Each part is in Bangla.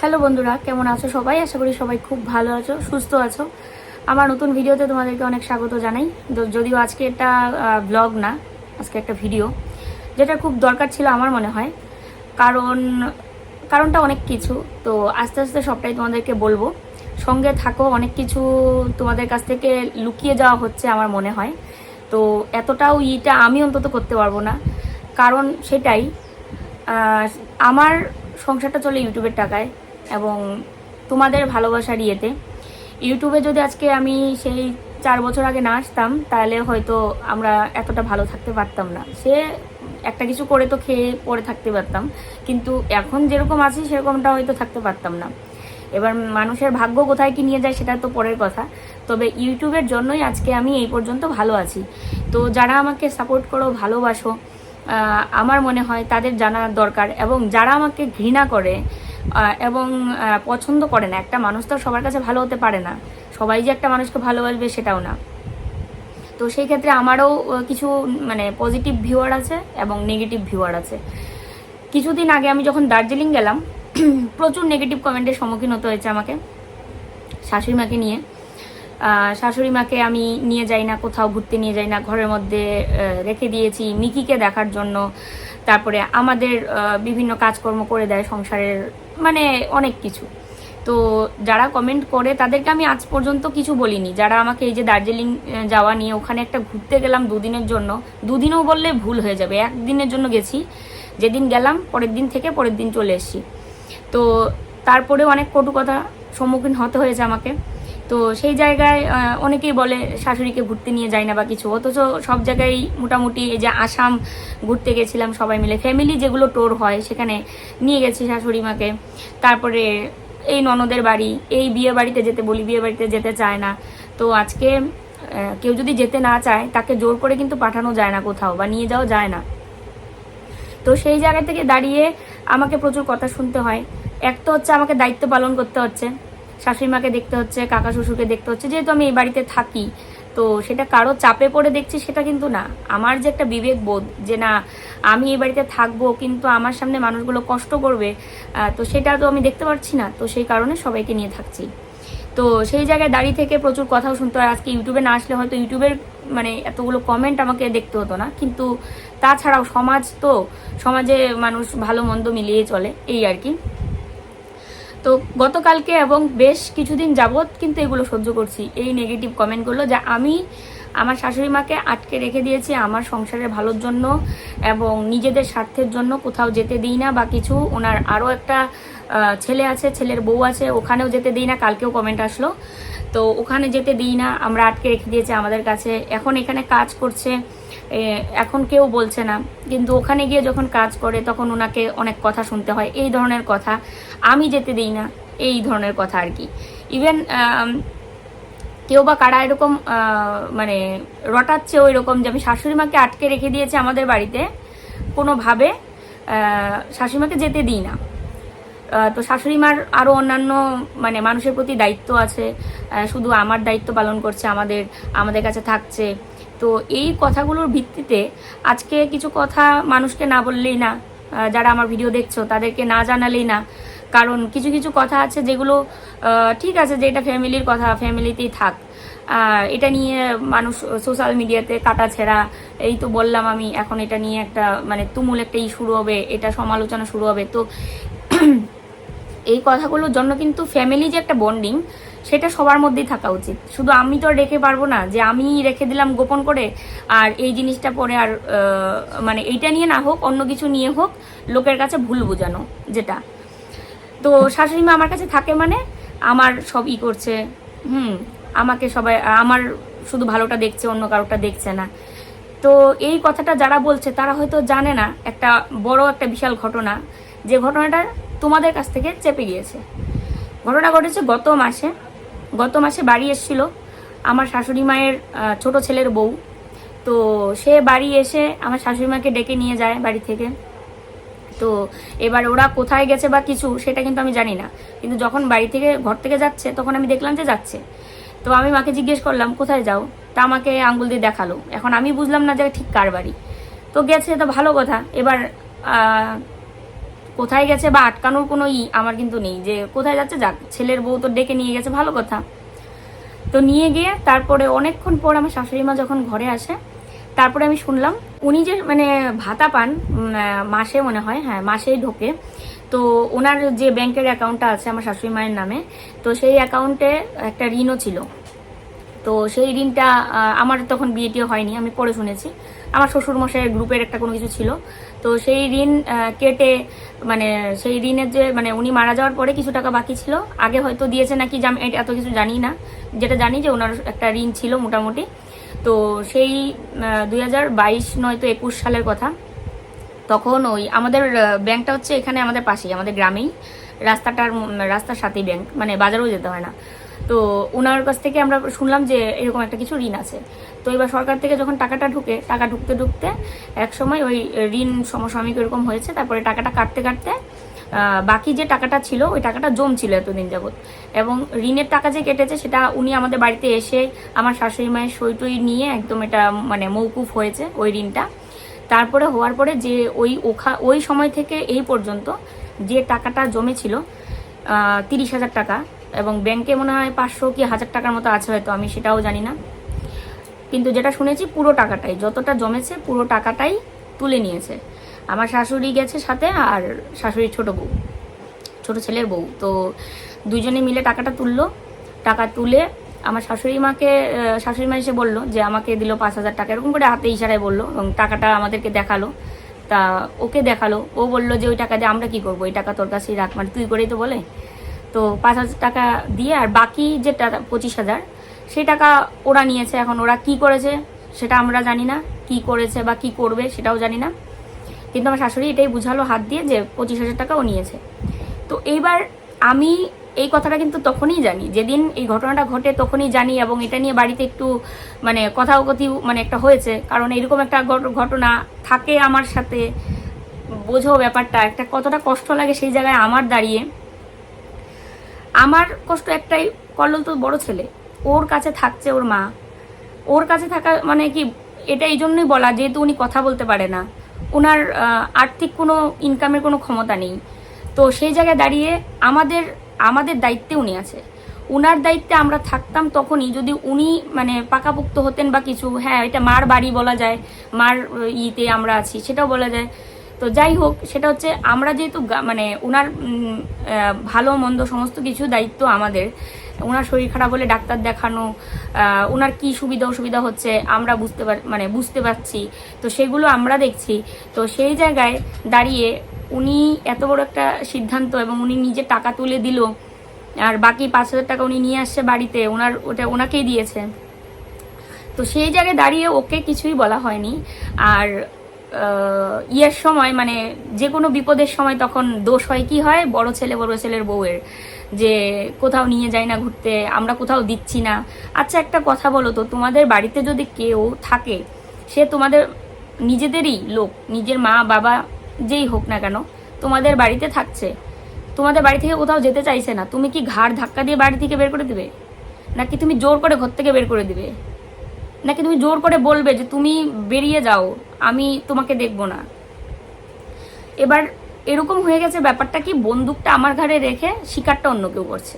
হ্যালো বন্ধুরা, কেমন আছো সবাই? আশা করি সবাই খুব ভালো আছো, সুস্থ আছো। আমার নতুন ভিডিওতে তোমাদেরকে অনেক স্বাগত জানাই। যদিও আজকে এটা ব্লগ না, আজকে একটা ভিডিও যেটা খুব দরকার ছিল আমার মনে হয়। কারণ, কারণটা অনেক কিছু, তো আস্তে আস্তে সবটাই তোমাদেরকে বলব। সঙ্গে থাকো, অনেক কিছু তোমাদের কাছ থেকে লুকিয়ে যাওয়া হচ্ছে আমার মনে হয়। তো এতটাও ইটা আমি অন্তত করতে পারব না। কারণ সেটাই আমার সংসারটা চলে ইউটিউবের টাকায়। এবং তোমাদের ভালোবাসার ইয়েতে। ইউটিউবে যদি আজকে আমি সেই চার বছর আগে না আসতাম, তাহলে হয়তো আমরা এতটা ভালো থাকতে পারতাম না। সে একটা কিছু করে তো খেয়ে পরে থাকতে পারতাম। কিন্তু এখন যেরকম আছি, সেরকমটা হয়তো থাকতে পারতাম না। এবার মানুষের ভাগ্য কোথায় কি নিয়ে যায়, সেটা তো পরের কথা। তবে ইউটিউবের জন্যই আজকে আমি এই পর্যন্ত ভালো আছি। তো যারা আমাকে সাপোর্ট করো, ভালোবাসো আমার মনে হয় তাদের জানা দরকার। এবং যারা আমাকে ঘৃণা করে এবং পছন্দ করে না। একটা মানুষ তো সবার কাছে ভালো হতে পারে না। সবাই যে একটা মানুষকে ভালোবাসবে সেটাও না। তো সেই ক্ষেত্রে আমারও কিছু মানে পজিটিভ ভিউয়ার আছে এবং নেগেটিভ ভিউয়ার আছে। কিছুদিন আগে আমি যখন দার্জিলিং গেলাম, প্রচুর নেগেটিভ কমেন্টের সম্মুখীন হতে হয়েছে আমাকে, শাশুড়ি মাকে নিয়ে। শাশুড়ি মাকে আমি নিয়ে যাই না, কোথাও ঘুরতে নিয়ে যাই না, ঘরের মধ্যে রেখে দিয়েছি মিকিকে দেখার জন্য। তারপরে আমাদের বিভিন্ন কাজকর্ম করে দেয় সংসারের মানে অনেক কিছু। তো যারা কমেন্ট করে, তাদেরকে আমি আজ পর্যন্ত কিছু বলিনি। যারা আমাকে এই যে দার্জিলিং যাওয়া নিয়ে ওখানে একটা ঘুরতে গেলাম দুদিনের জন্য, দুদিনও বললে ভুল হয়ে যাবে। একদিনের জন্য গেছি, যেদিন গেলাম, পরের দিন থেকে পরের দিন চলে এসেছি। তো তারপরে অনেক কটু কথা সম্মুখীন হতে হয়েছে আমাকে। তো সেই জায়গায় অনেকেই বলে শাশুড়িকে ঘুরতে নিয়ে যায় না বা কিছু। অথচ সব জায়গায় মোটামুটি এই যে আসাম ঘুরতে গেছিলাম সবাই মিলে। ফ্যামিলি যেগুলো টোর হয়, সেখানে নিয়ে গেছি শাশুড়ি মাকে। তারপরে এই ননদের বাড়ি, এই বিয়ে বাড়িতে যেতে বলি, বিয়ে বাড়িতে যেতে চায় না। তো আজকে কেউ যদি যেতে না চায়, তাকে জোর করে কিন্তু পাঠানো যায় না কোথাও বা নিয়ে যাওয়া যায় না। তো সেই জায়গা থেকে দাঁড়িয়ে আমাকে প্রচুর কথা শুনতে হয়। এক তো হচ্ছে আমাকে দায়িত্ব পালন করতে হচ্ছে। শাশুড়ি মাকে দেখতে হচ্ছে, কাকা শ্বশুরকে দেখতে হচ্ছে। যেহেতু আমি এই বাড়িতে থাকি, তো সেটা কারও চাপে পড়ে দেখছি, সেটা কিন্তু না। আমার যে একটা বিবেক বোধ যে না, আমি এই বাড়িতে থাকব, কিন্তু আমার সামনে মানুষগুলো কষ্ট করবে তো সেটা তো আমি দেখতে পাচ্ছি না। তো সেই কারণে সবাইকে নিয়ে থাকছি। তো সেই জায়গায় দাঁড়িয়ে থেকে প্রচুর কথাও শুনতে হয়। আজকে ইউটিউবে না আসলে হয়তো ইউটিউবের মানে এতগুলো কমেন্ট আমাকে দেখতে হতো না। কিন্তু তাছাড়াও সমাজ তো, সমাজে মানুষ ভালো মন্দ মিলিয়ে চলে, এই আর কি। তো গতকালকে এবং বেশ কিছুদিন যাবৎ কিন্তু এগুলো সহ্য করছি। এই নেগেটিভ কমেন্টগুলো যা আমি আমার শাশুড়ি মাকে আটকে রেখে দিয়েছি আমার সংসারের ভালোর জন্য এবং নিজেদের স্বার্থের জন্য কোথাও যেতে দিই না বা কিছু। ওনার আরও একটা ছেলে আছে, ছেলের বউ আছে, ওখানেও যেতে দিই না, কালকেও কমেন্ট আসলো। তো ওখানে যেতে দিই না, আমরা আটকে রেখে দিয়েছি আমাদের কাছে। এখন এখানে কাজ করছে এখন কেউ বলছে না। কিন্তু ওখানে গিয়ে যখন কাজ করে তখন ওনাকে অনেক কথা শুনতে হয়। এই ধরনের কথা। আমি যেতে দিই না। এই ধরনের কথা আর কি। ইভেন কেউ বা কারা এরকম মানে রটাচ্ছে ওই রকম যে আমি শাশুড়ি মাকে আটকে রেখে দিয়েছি আমাদের বাড়িতে কোনোভাবে আহ, শাশুড়ি মাকে যেতে দিই না। তো শাশুড়ি মার আরও অন্যান্য মানে মানুষের প্রতি দায়িত্ব আছে। শুধু আমার দায়িত্ব পালন করছে আমাদের আমাদের কাছে থাকছে। তো এই কথাগুলোর ভিত্তিতে আজকে কিছু কথা মানুষকে না বললেই না যারা আমার ভিডিও দেখছ তাদেরকে না জানালেই না। কারণ কিছু কিছু কথা আছে যেগুলো ঠিক আছে যে এটা ফ্যামিলির কথা, ফ্যামিলিতেই থাক। এটা নিয়ে মানুষ সোশ্যাল মিডিয়াতে কাটা ছেঁড়া, এই তো বললাম আমি, এখন এটা নিয়ে একটা মানে তুমুল একটা ই শুরু হবে, এটা সমালোচনা শুরু হবে। তো এই কথাগুলোর জন্য কিন্তু ফ্যামিলি যে একটা বন্ডিং সেটা সবার মধ্যেই থাকা উচিত। শুধু আমি তো রেখে পারব না, যে আমি রেখে দিলাম গোপন করে, আর এই জিনিসটা পরে আর মানে এইটা নিয়ে না হোক, অন্য কিছু নিয়ে হোক, লোকের কাছে ভুল বোঝানো, যেটা। তো শাশুড়ি মা আমার কাছে থাকে মানে আমার সব ই করছে, হুম, আমাকে সবাই, আমার শুধু ভালোটা দেখছে, অন্য কারোটা দেখছে না। তো এই কথাটা যারা বলছে, তারা হয়তো জানে না, একটা বড় একটা বিশাল ঘটনা, যে ঘটনাটা তোমাদের কাছ থেকে চেপে গিয়েছে। ঘটনা ঘটেছে গত মাসে গত মাসে বাড়ি এসেছিল আমার শাশুড়ি মায়ের ছোট ছেলের বউ। তো সে বাড়ি এসে আমার শাশুড়ি মাকে ডেকে নিয়ে যায় বাড়ি থেকে। তো এবার ওরা কোথায় গেছে বা কিছু সেটা কিন্তু আমি জানি না। কিন্তু যখন বাড়ি থেকে ঘর থেকে যাচ্ছে, তখন আমি দেখলাম যে যাচ্ছে। তো আমি মাকে জিজ্ঞেস করলাম, কোথায় যাও? তা আমাকে আঙ্গুল দিয়ে দেখাল। এখন আমি বুঝলাম না যে ঠিক কার বাড়ি। তো গেছে তো ভালো কথা। এবার কোথায় গেছে বা আটকানোর কোনো ই আমার কিন্তু নেই। যে কোথায় যাচ্ছে, যাক, ছেলের বউ তো ডেকে নিয়ে গেছে, ভালো কথা। তো নিয়ে গিয়ে তারপরে অনেকক্ষণ পর আমার শাশুড়ি মা যখন ঘরে আসে, তারপরে আমি শুনলাম, উনি যে মানে ভাতা পান মাসে মনে হয় হ্যাঁ মাসেই ঢোকে। তো ওনার যে ব্যাংকের অ্যাকাউন্টটা আছে আমার শাশুড়ি মায়ের নামে, তো সেই অ্যাকাউন্টে একটা ঋণও ছিল। তো সেই ঋণটা আমার তখন বিয়েটিও হয়নি, আমি পরে শুনেছি। আমার শ্বশুর মশাইয়ের গ্রুপের একটা কোনো কিছু ছিল। তো সেই ঋণ কেটে মানে সেই ঋণের যে মানে উনি মারা যাওয়ার পরে কিছু টাকা বাকি ছিল। আগে হয়তো দিয়েছে নাকি এত কিছু জানি না। যেটা জানি যে ওনার একটা ঋণ ছিল মোটামুটি। তো সেই দুই হাজার বাইশ নয়তো একুশ সালের কথা। তখন ওই আমাদের ব্যাংকটা হচ্ছে এখানে আমাদের পাশেই, আমাদের গ্রামেই। রাস্তাটার রাস্তার সাথেই ব্যাংক মানে বাজারেও যেতে হয় না। তো ওনার কাছ থেকে আমরা শুনলাম যে এরকম একটা কিছু ঋণ আছে। তো এবার সরকার থেকে যখন টাকাটা ঢুকে, টাকা ঢুকতে ঢুকতে এক সময় ওই ঋণ সমসাময়িক এরকম হয়েছে, তারপরে টাকাটা কাটতে কাটতে বাকি যে টাকাটা ছিল, ওই টাকাটা জমছিল এতদিন যাবৎ। এবং ঋণের টাকা যে কেটেছে, সেটা উনি আমাদের বাড়িতে এসে আমার শাশুড়ি মায়ের সই টই নিয়ে একদম এটা মানে মৌকুফ হয়েছে ওই ঋণটা। তারপরে হওয়ার পরে যে ওই ওখা, ওই সময় থেকে এই পর্যন্ত যে টাকাটা জমেছিল তিরিশ হাজার টাকা এবং ব্যাংকে মনে হয় পাঁচশো কি হাজার টাকার মতো আছে হয়তো, আমি সেটাও জানি না। কিন্তু যেটা শুনেছি, পুরো টাকাটাই, যতটা জমেছে পুরো টাকাটাই তুলে নিয়েছে। আমার শাশুড়ি গেছে সাথে আর শাশুড়ির ছোট বউ, ছোট ছেলের বউ। তো দুইজনে মিলে টাকাটা তুললো। টাকা তুলে আমার শাশুড়ি মাকে শাশুড়ি মা এসে বলল যে, আমাকে দিল পাঁচ হাজার টাকা। এরকম করে হাতে ইশারায় বলল এবং টাকাটা আমাদেরকে দেখাল। তা ওকে দেখাল। ও বলল যে, ওই টাকা দিয়ে আমরা কি করব? ওই টাকা তোর কাছেই রাখ। মানে তুই করেই তো বলে? তো পাঁচ হাজার টাকা দিয়ে, আর বাকি যে টাকা পঁচিশ হাজার, সেই টাকা ওরা নিয়েছে। এখন ওরা কি করেছে, সেটা আমরা জানি না। কি করেছে বা কি করবে, সেটাও জানি না। কিন্তু আমার শাশুড়ি এটাই বুঝালো হাত দিয়ে যে পঁচিশ হাজার টাকা ও নিয়েছে। তো এইবার আমি এই কথাটা কিন্তু তখনই জানি। যেদিন এই ঘটনাটা ঘটে তখনই জানি এবং এটা নিয়ে বাড়িতে একটু মানে কথাকথি মানে একটা হয়েছে। কারণ এরকম একটা ঘট- ঘটনা থাকে আমার সাথে। বোঝো ব্যাপারটা, একটা কতটা কষ্ট লাগে সেই জায়গায় আমার দাঁড়িয়ে। আমার কষ্ট একটাই, কল্লোল তো বড় ছেলে। ওর কাছে থাকছে ওর মা। ওর কাছে থাকা মানে কি, এটা এই জন্যই বলা, যেহেতু উনি কথা বলতে পারে না। ওনার আর্থিক কোনো ইনকামের কোনো ক্ষমতা নেই। তো সেই জায়গায় দাঁড়িয়ে আমাদের আমাদের দায়িত্বে উনি আছে। উনার দায়িত্বে আমরা থাকতাম তখনই, যদি উনি মানে পাকাপোক্ত হতেন বা কিছু হ্যাঁ এটা মার বাড়ি বলা যায়, মার ইতে আমরা আছি, সেটাও বলা যায়। তো যাই হোক, সেটা হচ্ছে আমরা যেহেতু মানে ওনার ভালো, মন্দ সমস্ত কিছু দায়িত্ব আমাদের। ওনার শরীর খারাপ হলে ডাক্তার দেখানো ওনার কি সুবিধা, অসুবিধা হচ্ছে আমরা বুঝতে পার মানে বুঝতে পারছি। তো সেগুলো আমরা দেখছি। তো সেই জায়গায় দাঁড়িয়ে উনি এত বড় একটা সিদ্ধান্ত এবং উনি নিজে টাকা তুলে দিল, আর বাকি পাঁচ হাজার টাকা উনি নিয়ে আসছে বাড়িতে ওনার ওটা ওনাকেই দিয়েছে। তো সেই জায়গায় দাঁড়িয়ে ওকে কিছুই বলা হয়নি। আর ইয়ের সময় মানে যে কোনো বিপদের সময় তখন দোষ হয় কি হয়? বড় ছেলে, বড় ছেলের বউয়ের। যে কোথাও নিয়ে যায় না ঘুরতে, আমরা কোথাও দিচ্ছি না। আচ্ছা একটা কথা বলো তো, তোমাদের বাড়িতে যদি কেউ থাকে, সে তোমাদের নিজেদেরই লোক, নিজের মা, বাবা যেই হোক না কেন, তোমাদের বাড়িতে থাকছে। তোমাদের বাড়ি থেকে কোথাও যেতে চাইছে না। তুমি কি ঘাড় ধাক্কা দিয়ে বাড়ি থেকে বের করে দিবে? নাকি তুমি জোর করে ঘর থেকে বের করে দিবে? নাকি তুমি জোর করে বলবে যে তুমি বেরিয়ে যাও? আমি তোমাকে দেখব না। এবার এরকম হয়ে গেছে ব্যাপারটা কি, বন্দুকটা আমার ঘাড়ে রেখে শিকারটা অন্য কেউ করছে।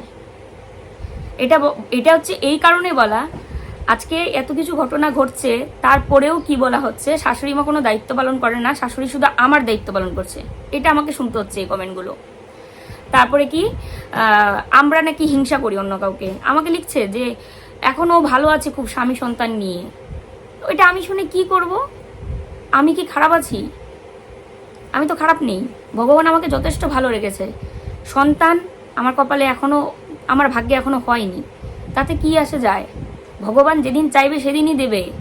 এটা এটা হচ্ছে এই কারণে বলা, আজকে এত কিছু ঘটনা ঘটছে, তারপরেও কি বলা হচ্ছে, শাশুড়ি মা কোনো দায়িত্ব পালন করে না, শাশুড়ি শুধু আমার দায়িত্ব পালন করছে। এটা আমাকে শুনতে হচ্ছে এই কমেন্টগুলো। তারপরে কি আমরা নাকি হিংসা করি অন্য কাউকে। আমাকে লিখছে যে এখনও ভালো আছে খুব স্বামী সন্তান নিয়ে। ওইটা আমি শুনে কি করব? আমি কি খারাপ আছি? আমি তো খারাপ নেই। ভগবান আমাকে যথেষ্ট ভালো রেখেছে। সন্তান আমার কপালে এখনও আমার ভাগ্যে এখনও হয়নি। তাতে কি আসে যায়? ভগবান যেদিন চাইবে সেদিনই দেবে।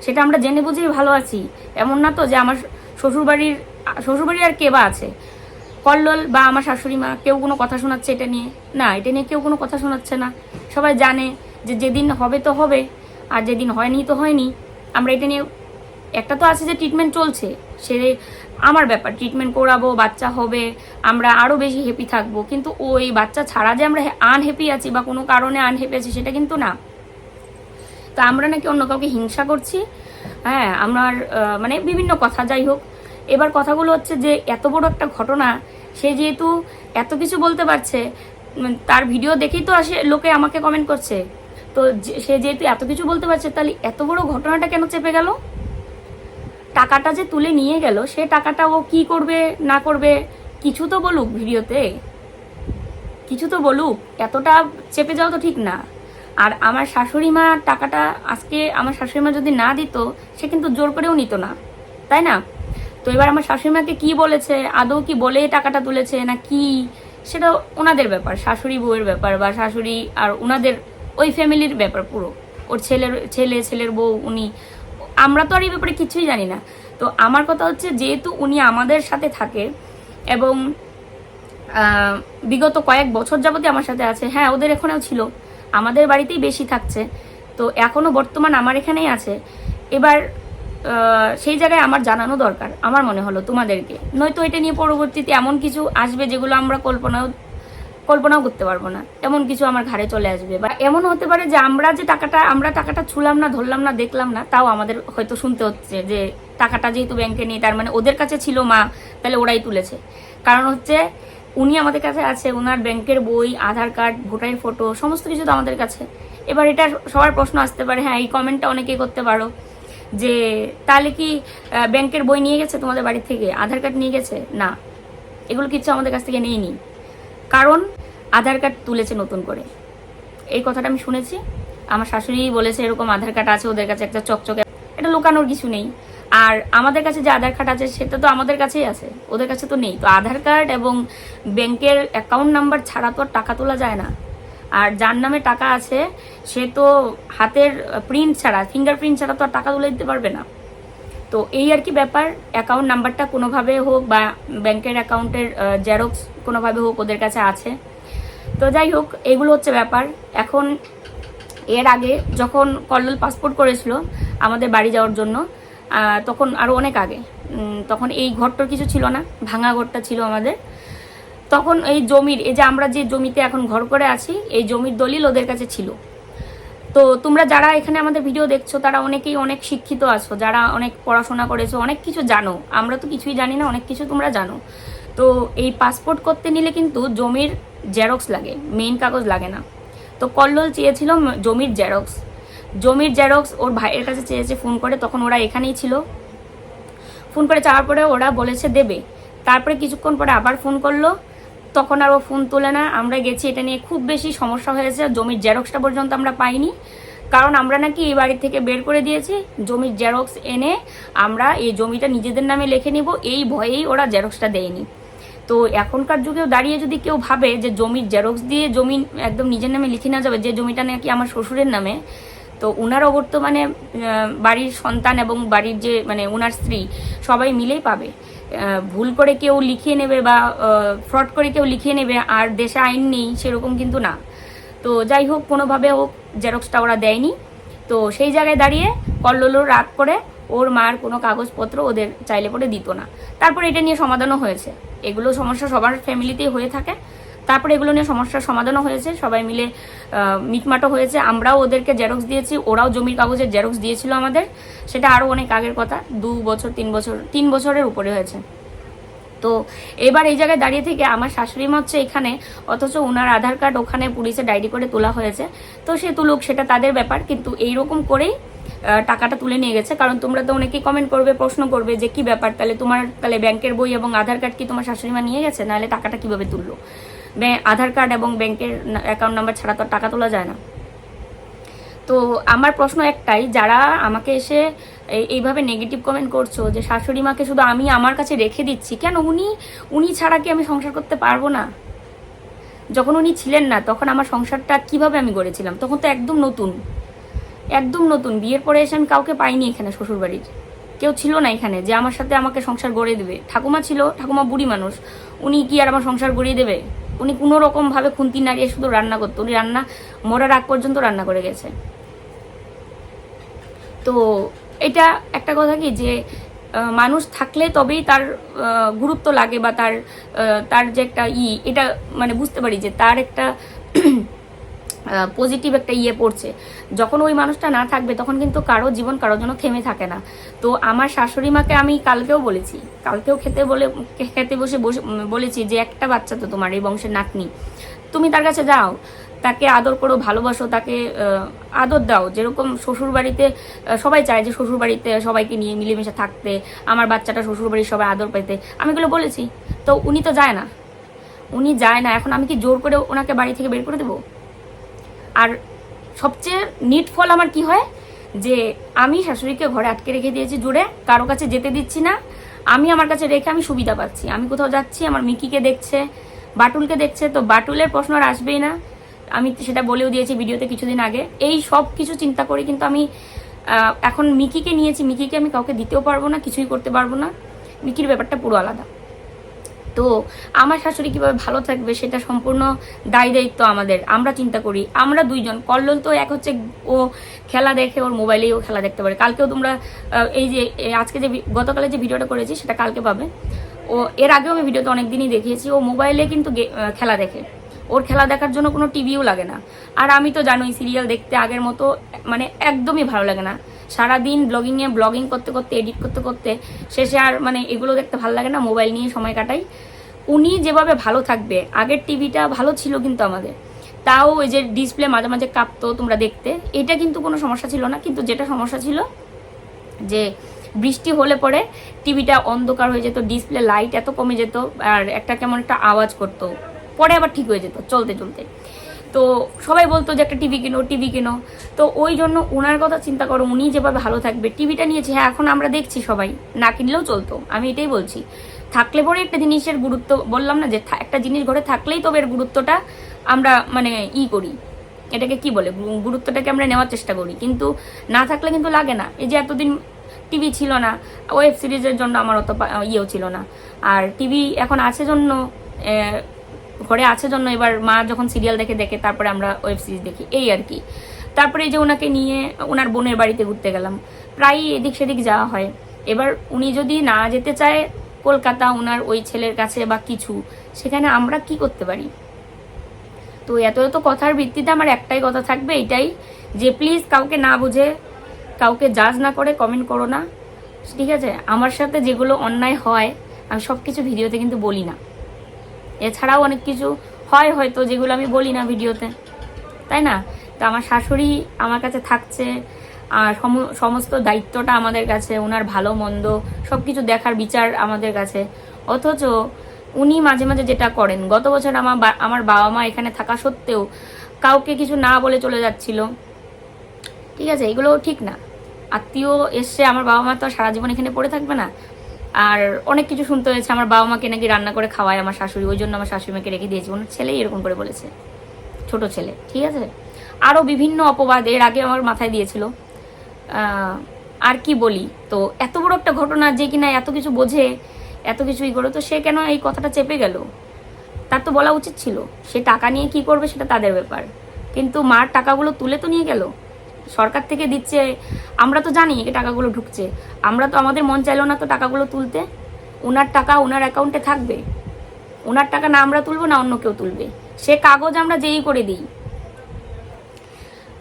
সেটা আমরা জেনে বুঝেই ভালো আছি। এমন না তো যে আমার শ্বশুরবাড়ির শ্বশুরবাড়ির আর কে বা আছে? কল্লোল বা আমার শাশুড়ি মা কেউ কোনো কথা শোনাচ্ছে এটা নিয়ে? না, এটা নিয়ে কেউ কোনো কথা শোনাচ্ছে না। সবাই জানে যে যেদিন হবে তো হবে, আর যেদিন হয়নি তো হয়নি। আমরা এটা নিয়ে, একটা তো আছে যে ট্রিটমেন্ট চলছে, সে আমার ব্যাপার ট্রিটমেন্ট করাবো, বাচ্চা হবে, আমরা আরও বেশি হ্যাপি থাকব। কিন্তু ওই বাচ্চা ছাড়া যে আমরা আনহ্যাপি আছি বা কোনো কারণে আনহ্যাপি আছি, সেটা কিন্তু না। তো আমরা নাকি অন্য কাউকে হিংসা করছি হ্যাঁ আমার মানে বিভিন্ন কথা যাই হোক। এবার কথাগুলো হচ্ছে যে এত বড় একটা ঘটনা, সে যেহেতু এত কিছু বলতে পারছে তার ভিডিও দেখেই তো আসে, লোকে আমাকে কমেন্ট করছে। তো সে যেহেতু এত কিছু বলতে পারছে, তাহলে এত বড় ঘটনাটা কেন চেপে গেল? টাকাটা যে তুলে নিয়ে গেল, সে টাকাটা ও কি করবে, না করবে, কিছু তো বলুক ভিডিওতে। কিছু তো বলুক, এতটা চেপে যাওয়া তো ঠিক না। আর আমার শাশুড়ি মা টাকাটা আজকে আমার শাশুড়ি মা যদি না দিত, সে কিন্তু জোর করেও নিত না। তাই না? তো এবার আমার শাশুড়ি মাকে কি বলেছে, আদৌ কি বলে টাকাটা তুলেছে, না কি সেটা ওনাদের ব্যাপার, শাশুড়ি বউয়ের ব্যাপার বা শাশুড়ি আর ওনাদের ওই ফ্যামিলির ব্যাপার পুরো। ওর ছেলের, ছেলে, ছেলের বউ, উনি, আমরা তো আর এই ব্যাপারে কিছুই জানি না। তো আমার কথা হচ্ছে যেহেতু উনি আমাদের সাথে থাকে এবং বিগত কয়েক বছর যাবতই আমার সাথে আছে হ্যাঁ ওদের এখানেও ছিল, আমাদের বাড়িতেই বেশি থাকছে। তো এখনও বর্তমান আমার এখানেই আছে। এবার সেই জায়গায় আমার জানানো দরকার, আমার মনে হলো তোমাদেরকে। নয়তো এটা নিয়ে পরবর্তীতে এমন কিছু আসবে যেগুলো আমরা কল্পনাও কল্পনাও করতে পারব না। এমন কিছু আমার ঘাড়ে চলে আসবে। বা এমন হতে পারে যে আমরা যে টাকাটা, আমরা টাকাটা ছুলাম না, ধরলাম না, দেখলাম না, তাও আমাদের হয়তো শুনতে হচ্ছে যে টাকাটা যেহেতু ব্যাংকে নেই, তার মানে ওদের কাছে ছিল মা, তাহলে ওরাই তুলেছে। কারণ হচ্ছে উনি আমাদের কাছে আছে ওনার ব্যাংকের বই, আধার কার্ড, ভোটারের ফটো সমস্ত কিছু তো আমাদের কাছে। এবার এটা সবার প্রশ্ন আসতে পারে হ্যাঁ এই কমেন্টটা অনেকেই করতে পারো, যে তাহলে কি ব্যাংকের বই নিয়ে গেছে তোমাদের বাড়ি থেকে? আধার কার্ড নিয়ে গেছে? না। এগুলো কিছু আমাদের কাছ থেকে নেয়নি। কারণ আধার কার্ড তুলেছে নতুন করে। এই কথাটা আমি শুনেছি। আমার শাশুড়ি বলেছে এরকম আধার কার্ড আছে, ওদের কাছে একটা চকচকে, এটা লুকানোর কিছু নেই। আর আমাদের কাছে যে আধার কার্ড আছে, সেটা তো আমাদের কাছেই আছে, ওদের কাছে তো নেই। তো আধার কার্ড এবং ব্যাংকের অ্যাকাউন্ট নাম্বার ছাড়া তো টাকা তোলা যায় না। আর যার নামে টাকা আছে, সে তো হাতের প্রিন্ট ছাড়া ফিঙ্গারপ্রিন্ট ছাড়া তো আর টাকা তুলে দিতে পারবে না। তো এই আর কি ব্যাপার অ্যাকাউন্ট নাম্বারটা কোনোভাবে হোক বা ব্যাংকের অ্যাকাউন্টের জেরক্স কোনোভাবে হোক ওদের কাছে আছে। তো যাই হোক, এগুলো হচ্ছে ব্যাপার। এখন এর আগে যখন কল্লোল পাসপোর্ট করেছিল আমাদের বাড়ি যাওয়ার জন্য তখন আরও অনেক আগে তখন এই ঘরটার কিছু ছিল না, ভাঙা ঘরটা ছিল আমাদের। তখন এই জমির, এই যে আমরা যে জমিতে এখন ঘর করে আছি, এই জমির দলিল ওদের কাছে ছিল। তো তোমরা যারা এখানে আমাদের ভিডিও দেখছ, তারা অনেকেই অনেক শিক্ষিত আছো, যারা অনেক পড়াশোনা করেছ, অনেক কিছু জানো। আমরা তো কিছুই জানি না, অনেক কিছু তোমরা জানো। তো এই পাসপোর্ট করতে নিলে কিন্তু জমির জেরক্স লাগে মেইন কাগজ লাগে না। তো কল্লোল চেয়েছিল জমির জেরক্স জমির জেরক্স ওর ভাইয়ের কাছে চেয়েছে ফোন করে, তখন ওরা এখানেই ছিল। ফোন করে চাওয়ার পরে ওরা বলেছে দেবে। তারপরে কিছুক্ষণ পরে আবার ফোন করল। তখন আর ও ফোন তোলে না। আমরা গেছি, এটা নিয়ে খুব বেশি সমস্যা হয়েছে। জমির জেরক্সটা পর্যন্ত আমরা পাইনি। কারণ আমরা নাকি এই বাড়ি থেকে বের করে দিয়েছি, জমির জেরক্স এনে আমরা এই জমিটা নিজেদের নামে লিখে নিব। এই ভয়েই ওরা জেরক্সটা দেয়নি। তো এখনকার যুগেও দাঁড়িয়ে যদি কেউ ভাবে যে জমির জেরক্স দিয়ে জমি একদম নিজের নামে লিখে না যাবে, যে জমিটা নাকি আমার শ্বশুরের নামে, তো উনারও বর্তমানে বাড়ির সন্তান এবং বাড়ির যে মানে ওনার স্ত্রী সবাই মিলেই পাবে। ভুল করে কেউ লিখিয়ে নেবে বা ফ্রড করে কেউ লিখিয়ে নেবে, আর দেশে আইন নেই, সেরকম কিন্তু না। তো যাই হোক, কোনোভাবে হোক জেরক্সটা ওরা দেয়নি। তো সেই জায়গায় দাঁড়িয়ে কল্লোলো রাগ করে, ওর মার কোনো কাগজপত্র ওদের চাইলে পরে দিত না। তারপর এটা নিয়ে সমাধানও হয়েছে। এগুলো সমস্যা সবার ফ্যামিলিতেই হয়ে থাকে। তারপরে এগুলো নিয়ে সমস্যার সমাধানও হয়েছে, সবাই মিলে মিটমাটও হয়েছে। আমরাও ওদেরকে জেরক্স দিয়েছি, ওরাও জমির কাগজের জেরক্স দিয়েছিল আমাদের। সেটা আরও অনেক আগের কথা, দু বছর, তিন বছর, তিন বছরের উপরে হয়েছে। তো এবার এই জায়গায় দাঁড়িয়ে থেকে আমার শাশুড়ি মা হচ্ছে এখানে, অথচ ওনার আধার কার্ড ওখানে পুলিশে ডায়েরি করে তোলা হয়েছে। তো সে তুলুক, সেটা তাদের ব্যাপার, কিন্তু এইরকম করেই টাকাটা তুলে নিয়ে গেছে। কারণ তোমরা তো অনেকেই কমেন্ট করবে, প্রশ্ন করবে যে কি ব্যাপার? তাহলে তোমার, তাহলে ব্যাংকের বই এবং আধার কার্ড কি তোমার শাশুড়ি মা নিয়ে গেছে? নাহলে টাকাটা কীভাবে তুললো? আধার কার্ড এবং ব্যাংকের অ্যাকাউন্ট নাম্বার ছাড়া তো টাকা তোলা যায় না। তো আমার প্রশ্ন একটাই, যারা আমাকে এসে এই- এইভাবে নেগেটিভ কমেন্ট করছ যে শাশুড়ি মাকে শুধু আমি আমার কাছে রেখে দিচ্ছি, কেন উনি উনি ছাড়া কি আমি সংসার করতে পারব না? যখন উনি ছিলেন না, তখন আমার সংসারটা কীভাবে আমি গড়েছিলাম? তখন তো একদম নতুন। একদম নতুন। বিয়ের পরে এসে আমি কাউকে পাইনি এখানে শ্বশুরবাড়ির। কেউ ছিল না এখানে যে আমার সাথে আমাকে সংসার গড়ে দেবে। ঠাকুমা ছিল, ঠাকুমা বুড়ি মানুষ। উনি কি আর আমার সংসার গড়িয়ে দেবে? উনি কোনো রকম ভাবে খুন্তি নাড়িয়ে শুধু রান্না করতো। উনি রান্না, মরার আগ পর্যন্ত রান্না করে গেছে। তো এটা একটা কথা কি যে মানুষ থাকলে তবেই তার গুরুত্ব লাগে বা তার তার যে একটা ই, এটা মানে বুঝতে পারি যে তার একটা পজিটিভ একটা ইয়ে পড়ছে। যখন ওই মানুষটা না থাকবে, তখন কিন্তু কারও জীবন কারোর জন্য থেমে থাকে না। তো আমার শাশুড়ি মাকে আমি কালকেও বলেছি, কালকেও খেতে বলে, খেতে বসে বসে বলেছি যে একটা বাচ্চা তো তোমার এই বংশের নাতনি। তুমি তার কাছে যাও, তাকে আদর করো, ভালোবাসো, তাকে আদর দাও। যেরকম শ্বশুর বাড়িতে সবাই চায় যে শ্বশুর বাড়িতে সবাইকে নিয়ে মিলেমিশে থাকতে, আমার বাচ্চাটা শ্বশুর বাড়ির সবাই আদর পেতে। আমি এগুলো বলেছি। তো উনি তো যায় না। উনি যায় না। এখন আমি কি জোর করে ওনাকে বাড়ি থেকে বের করে দেবো? আর সবচেয়ে নিট ফল আমার কি হয়? যে আমি শাশুড়িকে ঘরে আটকে রেখে দিয়েছি জুড়ে কারও কাছে যেতে দিচ্ছি না। আমি আমার কাছে রেখে আমি সুবিধা পাচ্ছি। আমি কোথাও যাচ্ছি, আমার মিকিকে দেখছে, বাটুলকে দেখছে, তো বাটুলের প্রশ্ন আর আসবেই না। আমি সেটা বলেও দিয়েছি ভিডিওতে কিছুদিন আগে। এই সব কিছু চিন্তা করে কিন্তু আমি এখন মিকিকে নিয়েছি। মিকিকে আমি কাউকে দিতেও পারব না, কিছুই করতে পারব না। মিকির ব্যাপারটা পুরো আলাদা। তো আমার শাশুড়ি কীভাবে ভালো থাকবে সেটা সম্পূর্ণ দায় দায়িত্ব আমাদের। আমরা চিন্তা করি, আমরা দুইজন। কল্লোল তো এক হচ্ছে ও খেলা দেখে, ওর মোবাইলেই ও খেলা দেখতে পারে। কালকেও তোমরা এই যে আজকে যে গতকালে যে ভিডিওটা করেছি সেটা কালকে পাবে। ও, এর আগেও আমি ভিডিওতে অনেকদিনই দেখিয়েছি, ও মোবাইলে কিন্তু খেলা দেখে। ওর খেলা দেখার জন্য কোনো টিভিও লাগে না। আর আমি তো জানোই, সিরিয়াল দেখতে আগের মতো মানে একদমই ভালো লাগে না। সারাদিন ব্লগিংয়ে ব্লগিং করতে করতে এডিট করতে করতে শেষে আর মানে এগুলো দেখতে ভালো লাগে না মোবাইল নিয়ে সময় কাটাই। উনি যেভাবে ভালো থাকবে, আগের টিভিটা ভালো ছিল কিন্তু আমাদের। তাও ওই যে ডিসপ্লে মাঝে মাঝে কাঁপতো তোমরা দেখতে। এটা কিন্তু কোনো সমস্যা ছিল না, কিন্তু যেটা সমস্যা ছিল যে বৃষ্টি হলে পরে টিভিটা অন্ধকার হয়ে যেত ডিসপ্লে লাইট এত কমে যেত, আর একটা কেমন একটা আওয়াজ করতো। পরে আবার ঠিক হয়ে যেত, চলতে চলতে। তো সবাই বলতো যে একটা টিভি কিনো টিভি কিনো। তো ওই জন্য ওনার কথা চিন্তা করো, উনি যেভাবে ভালো থাকবে। টিভিটা নিয়েছে হ্যাঁ এখন আমরা দেখছি সবাই। না কিনলেও চলতো, আমি এটাই বলছি। থাকলে পরে একটা জিনিসের গুরুত্ব, বললাম না যে একটা জিনিস ঘরে থাকলেই তবে এর গুরুত্বটা আমরা মানে ই করি। এটাকে কি বলে? গুরুত্বটাকে আমরা নেওয়ার চেষ্টা করি। কিন্তু না থাকলে কিন্তু লাগে না। এই যে এতদিন টিভি ছিল না ওয়েব সিরিজের জন্য আমার অত ইয়েও ছিল না। আর টিভি এখন আছে জন্য ঘরে আছে জন্য এবার মা যখন সিরিয়াল দেখে দেখে তারপরে আমরা ওয়েব সিরিজ দেখি, এই আর কি। তারপরে যে ওনাকে নিয়ে ওনার বোনের বাড়িতে ঘুরতে গেলাম। প্রায়ই এদিক সেদিক যাওয়া হয়। এবার উনি যদি না যেতে চায় কলকাতা ওনার ওই ছেলের কাছে বা কিছু, সেখানে আমরা কি করতে পারি? তো এত এত কথার ভিত্তিতে আমার একটাই কথা থাকবে এটাই যে প্লিজ কাউকে না বুঝে, কাউকে জাজ না করে কমেন্ট করো না। ঠিক আছে? আমার সাথে যেগুলো অন্যায় হয়, আমি সব কিছু ভিডিওতে কিন্তু বলি না। এছাড়াও অনেক কিছু হয় হয়তো যেগুলো আমি বলি না ভিডিওতে। তাই না? তো আমার শাশুড়ি আমার কাছে থাকছে, আর সম- সমস্ত দায়িত্বটা আমাদের কাছে, ওনার ভালো, মন্দ সব কিছু দেখার বিচার আমাদের কাছে। অথচ উনি মাঝে মাঝে যেটা করেন, গত বছর আমার আমার বাবা মা এখানে থাকা সত্ত্বেও কাউকে কিছু না বলে চলে যাচ্ছিল। ঠিক আছে এগুলো ঠিক না। আত্মীয় এসছে আমার বাবা মা তো সারা জীবন এখানে পড়ে থাকবে না। আর অনেক কিছু শুনতে হয়েছে। আমার বাবা মাকে নাকি রান্না করে খাওয়ায় আমার শাশুড়ি, ওই জন্য আমার শাশুড়ি মাকে রেখে দিয়েছি। ওনার ছেলেই এরকম করে বলেছে। ছোট ছেলে, ঠিক আছে? আরও বিভিন্ন অপবাদ এর আগে আমার মাথায় দিয়েছিল। আর কি বলি? তো এত বড় একটা ঘটনা যে কিনা এত কিছু বোঝে, এত কিছুই করে, তো সে কেন এই কথাটা চেপে গেল? তার তো বলা উচিত ছিল। সে টাকা নিয়ে কি করবে সেটা তাদের ব্যাপার। কিন্তু মার টাকাগুলো তুলে তো নিয়ে গেল। সরকার থেকে দিচ্ছে, আমরা তো জানি এই টাকাগুলো ঢুকছে। আমরা তো, আমাদের মন চাইলো না তো টাকাগুলো তুলতে। ওনার টাকা ওনার অ্যাকাউন্টে থাকবে। ওনার টাকা না আমরা তুলবো, না অন্য কেউ তুলবে। সে কাগজ আমরা যেই করে দিই।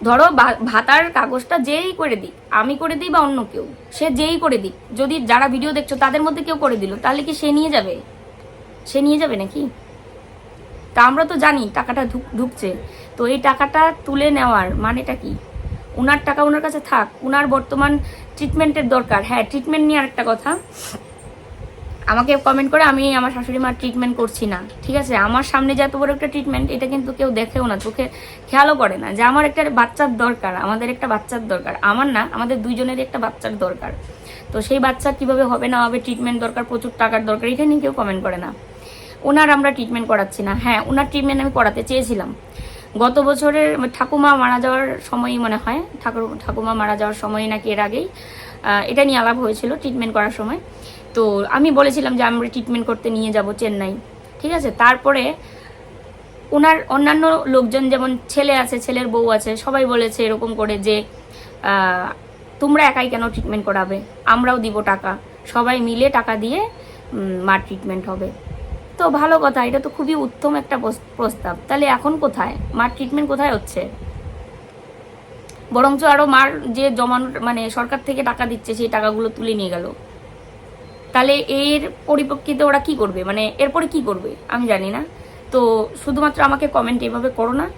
ধরো ভাতার কাগজটা যেই করে দিই আমি করে দিই বা অন্য কেউ, সে যেই করে দিক। যদি যারা ভিডিও দেখছ, তাদের মধ্যে কেউ করে দিল, তাহলে কি সে নিয়ে যাবে? সে নিয়ে যাবে নাকি? তা আমরা তো জানি টাকাটা ঢুক- ঢুকছে। তো এই টাকাটা তুলে নেওয়ার মানেটা কি? ওনার টাকা ওনার কাছে থাক ওনার বর্তমান ট্রিটমেন্টের দরকার। হ্যাঁ ট্রিটমেন্ট নিয়ে আরেকটা কথা। আমাকে কমেন্ট করে আমি আমার শাশুড়ি মার ট্রিটমেন্ট করছি না, ঠিক আছে? আমার সামনে যে এত বড় একটা ট্রিটমেন্ট এটা কিন্তু কেউ দেখেও না, চোখে খেয়ালও করে না যে আমার একটা বাচ্চার দরকার, আমাদের একটা বাচ্চার দরকার। আমার না, আমাদের দুইজনের একটা বাচ্চার দরকার। তো সেই বাচ্চা কীভাবে হবে, না হবে ট্রিটমেন্ট দরকার, প্রচুর টাকার দরকার, এটা নিয়ে কেউ কমেন্ট করে না। ওনার আমরা ট্রিটমেন্ট করাচ্ছি না। হ্যাঁ ওনার ট্রিটমেন্ট আমি করাতে চেয়েছিলাম। গত বছরের ঠাকুমা মারা যাওয়ার সময়ই মনে হয়, ঠাকুর, ঠাকুমা মারা যাওয়ার সময় নাকি এর আগেই এটা নিয়ে আলাপ হয়েছিল ট্রিটমেন্ট করার সময়। তো আমি বলেছিলাম যে আমরা ট্রিটমেন্ট করতে নিয়ে যাব চেন্নাই, ঠিক আছে? তারপরে ওনার অন্যান্য লোকজন যেমন ছেলে আছে, ছেলের বউ আছে, সবাই বলেছে এরকম করে যে তোমরা একাই কেন ট্রিটমেন্ট করাবে? আমরাও দিব টাকা। সবাই মিলে টাকা দিয়ে মার ট্রিটমেন্ট হবে। তো ভালো কথা, এটা তো খুবই উত্তম একটা প্রস- প্রস্তাব। তাহলে এখন কোথায়? মার ট্রিটমেন্ট কোথায় হচ্ছে? বরঞ্চ আরও মার যে জমানো মানে সরকার থেকে টাকা দিচ্ছে, সেই টাকাগুলো তুলে নিয়ে গেল। তাহলে এর পরিপ্রেক্ষিতে ওরা কি করবে? মানে এরপরে কি করবে? আমি জানি না। তো শুধুমাত্র আমাকে কমেন্ট এভাবে করো না।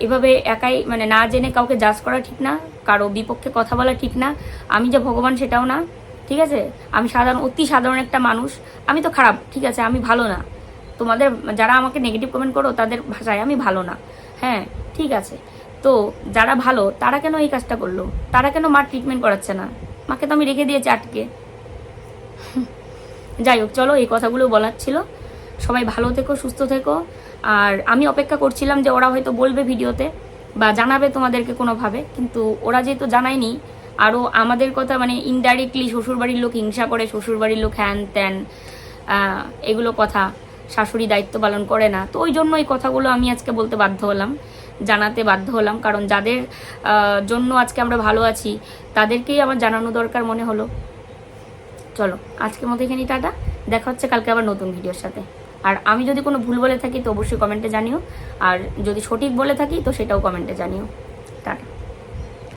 এভাবে একাই মানে না জেনে কাউকে জাজ করা ঠিক না, কারও বিপক্ষে কথা বলা ঠিক না। আমি যে ভগবান সেটাও না। ঠিক আছে? আমি সাধারণ, অতি সাধারণ একটা মানুষ। আমি তো খারাপ, ঠিক আছে? আমি ভালো না। তোমাদের, যারা আমাকে নেগেটিভ কমেন্ট করো, তাদের ভাষায় আমি ভালো না। হ্যাঁ ঠিক আছে। তো, যারা ভালো, তারা কেন এই কাজটা করল? তারা কেন মার ট্রিটমেন্ট করাচ্ছে না? মাকে তো আমি রেখে দিয়েছি আটকে। যাই হোক, চলো, এই কথাগুলো বলার ছিল। সবাই ভালো থেকো, সুস্থ থেকো। আর আমি অপেক্ষা করছিলাম যে ওরা হয়তো বলবে ভিডিওতে বা জানাবে তোমাদেরকে কোনোভাবে। কিন্তু ওরা যেহেতু জানায়নি আরও আমাদের কথা মানে ইনডাইরেক্টলি শ্বশুরবাড়ির লোক হিংসা করে, শ্বশুরবাড়ির লোক হ্যান ত্যান এগুলো কথা শাশুড়ি দায়িত্ব পালন করে না। তো ওই জন্য এই কথাগুলো আমি আজকে বলতে বাধ্য হলাম, জানাতে বাধ্য হলাম। কারণ যাদের জন্য আজকে আমরা ভালো আছি, তাদেরকেই আমার জানানো দরকার মনে হলো। চলো, আজকের মতো এখানে টাটা। দেখা হচ্ছে কালকে আবার নতুন ভিডিওর সাথে। আর আমি যদি কোনো ভুল বলে থাকি, তো অবশ্যই কমেন্টে জানিও। আর যদি সঠিক বলে থাকি, তো সেটাও কমেন্টে জানিও। টাটা।